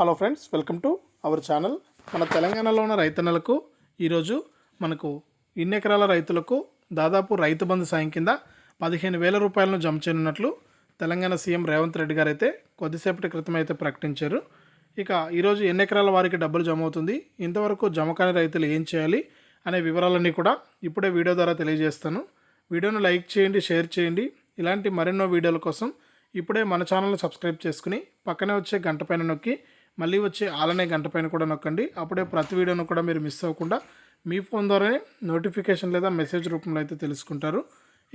Hello friends welcome to our channel మన తెలంగాణలో ఉన్న రైతన్నలకు ఈరోజు మనకు ఇన్ని ఎకరాల రైతులకు దాదాపు రైతు బంధు సాయం కింద పదిహేను వేల రూపాయలను జమ చేయనున్నట్లు తెలంగాణ సీఎం రేవంత్ రెడ్డి గారు అయితే కొద్దిసేపటి క్రితం అయితే ప్రకటించారు. ఇక ఈరోజు ఎన్ని ఎకరాల వారికి డబ్బులు జమ అవుతుంది ఇంతవరకు జమ కాని రైతులు ఏం చేయాలి అనే వివరాలన్నీ కూడా ఇప్పుడే వీడియో ద్వారా తెలియజేస్తాను. వీడియోను లైక్ చేయండి షేర్ చేయండి. ఇలాంటి మరెన్నో వీడియోల కోసం ఇప్పుడే మన ఛానల్ని సబ్స్క్రైబ్ చేసుకుని పక్కనే వచ్చే గంట పైన నొక్కి మళ్ళీ వచ్చే ఆలనే గంట పైన కూడా నొక్కండి. అప్పుడే ప్రతి వీడియోను కూడా మీరు మిస్ అవ్వకుండా మీ ఫోన్ ద్వారానే నోటిఫికేషన్ లేదా మెసేజ్ రూపంలో అయితే తెలుసుకుంటారు.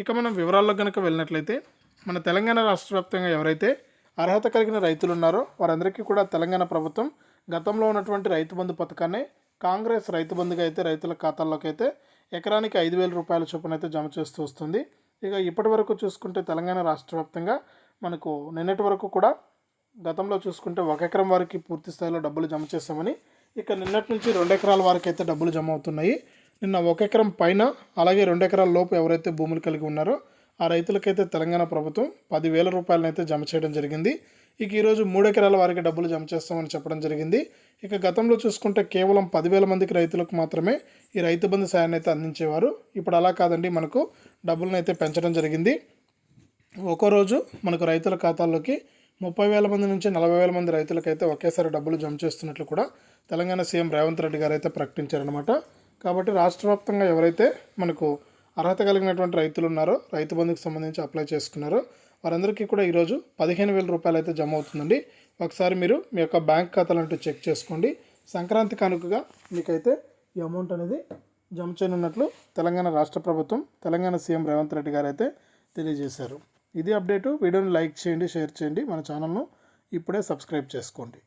ఇక మనం వివరాల్లో కనుక వెళ్ళినట్లయితే మన తెలంగాణ రాష్ట్ర వ్యాప్తంగా ఎవరైతే అర్హత కలిగిన రైతులు ఉన్నారో వారందరికీ కూడా తెలంగాణ ప్రభుత్వం గతంలో ఉన్నటువంటి రైతు బంధు పథకాన్ని కాంగ్రెస్ రైతు బంధుగా అయితే రైతుల ఖాతాల్లోకి అయితే ఎకరానికి ఐదు వేల రూపాయల చొప్పున అయితే జమ చేస్తూ వస్తుంది. ఇక ఇప్పటి వరకు చూసుకుంటే తెలంగాణ రాష్ట్ర వ్యాప్తంగా మనకు నిన్నటి వరకు కూడా గతంలో చూసుకుంటే ఒక ఎకరం వారికి పూర్తి స్థాయిలో డబ్బులు జమ చేస్తామని ఇక నిన్నటి నుంచి రెండు ఎకరాల వరకు అయితే డబ్బులు జమ అవుతున్నాయి. నిన్న ఒక ఎకరం పైన అలాగే రెండు ఎకరాల లోపు ఎవరైతే భూములు కలిగి ఉన్నారో ఆ రైతులకైతే తెలంగాణ ప్రభుత్వం పదివేల రూపాయలనైతే జమ చేయడం జరిగింది. ఇక ఈరోజు మూడు ఎకరాల వారికి డబ్బులు జమ చేస్తామని చెప్పడం జరిగింది. ఇక గతంలో చూసుకుంటే కేవలం పదివేల మందికి రైతులకు మాత్రమే ఈ రైతు బంధు సాయాన్ని అయితే అందించేవారు. ఇప్పుడు అలా కాదండి మనకు డబ్బులను అయితే పెంచడం జరిగింది. ఒక్కో రోజు మనకు రైతుల ఖాతాల్లోకి ముప్పై వేల మంది నుంచి నలభై వేల మంది రైతులకైతే ఒకేసారి డబ్బులు జమ చేస్తున్నట్లు కూడా తెలంగాణ సీఎం రేవంత్ రెడ్డి గారు అయితే ప్రకటించారనమాట కాబట్టి రాష్ట్ర వ్యాప్తంగా ఎవరైతే మనకు అర్హత కలిగినటువంటి రైతులు ఉన్నారో రైతు బంధుకు సంబంధించి అప్లై చేసుకున్నారో వారందరికీ కూడా ఈరోజు పదిహేను వేల రూపాయలు అయితే జమ అవుతుందండి. ఒకసారి మీరు మీ యొక్క బ్యాంక్ ఖాతాలంటూ చెక్ చేసుకోండి. సంక్రాంతి కానుకగా మీకైతే ఈ అమౌంట్ అనేది జమ చేయనున్నట్లు తెలంగాణ రాష్ట్ర ప్రభుత్వం తెలంగాణ సీఎం రేవంత్ రెడ్డి గారు అయితే తెలియజేశారు. ఇది అప్డేటు. వీడియోని లైక్ చేయండి షేర్ చేయండి. మన ఛానల్ను ఇప్పుడే సబ్స్క్రైబ్ చేసుకోండి.